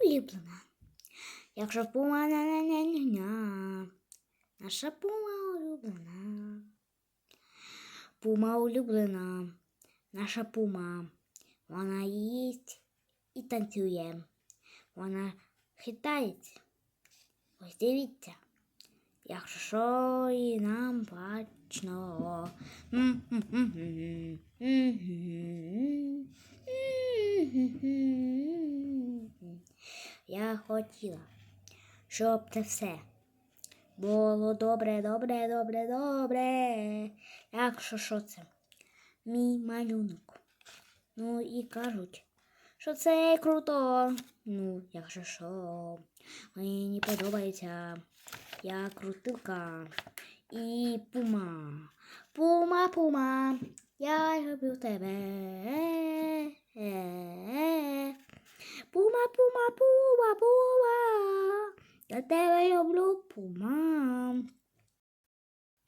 улюблена. Якщо пума на ня ня ня наша пума улюблена. Пума улюблена, наша пума. Вона їсть і танцює. Вона хитається. Ось дивіться. Якщо що і нам бачно. Я хотіла, щоб це все було добре, добре, добре, добре. Якщо що це мій малюнок. Ну і кажуть, що це круто. Ну, якщо що, мені подобається. Я крутилка і пума. Пума, пума, я люблю тебе. Пума, пума, пума. Я тебе люблю, пума.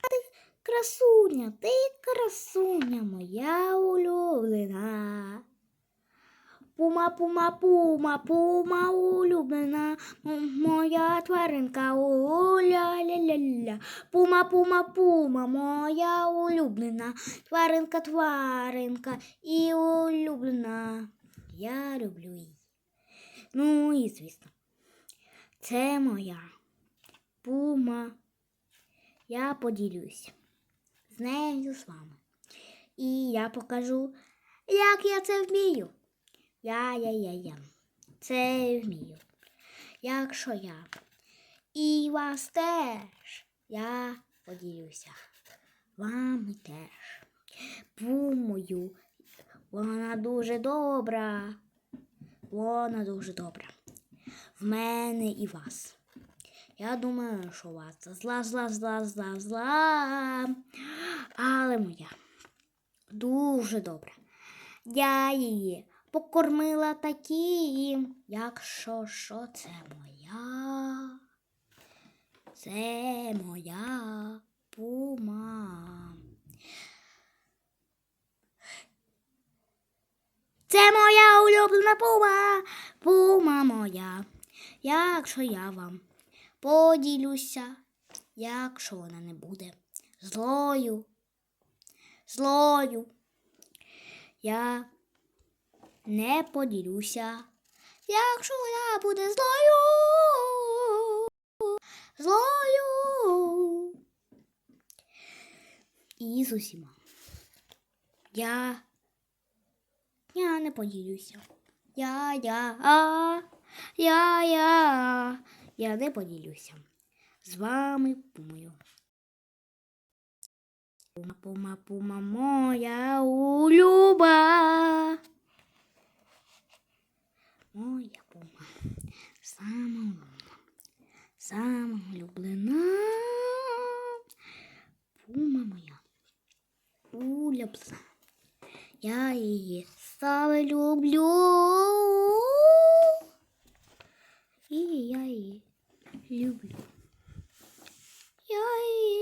Ти красуня, ти красуня моя улюблена. Пума, пума, пума, пума улюблена, моя тваринка уля-ля-ля-ля. Пума, пума, пума, моя улюблена, тваринка, тваринка і улюблена. Я люблю її. Ну і звісно, це моя пума. Я поділюсь з нею з вами. І я покажу, як я це вмію. Я, я, я, я. Це вмію. Якщо я і вас теж, я поділюся. Вами теж. Пумою. Вона дуже добра. Вона дуже добра. В мене і вас. Я думаю, що у вас зла, зла, зла, зла, зла. Але моя дуже добра. Я її покормила таким, якщо що це моя. Це моя пума. Це моя улюблена пума, пума моя. Якщо я вам поділюся, якщо вона не буде злою, злою, я не поділюся, якщо вона буде злою, злою. І з усіма. Я, я не поділюся. Я, я, а, я, я, я не поділюся. З вами пумою. Пума, пума, пума моя улюба. Моя пума. Сама улюблена. Сама улюблена. Пума моя. Улюблена. я ее саме люблю. и я ее люблю. Я її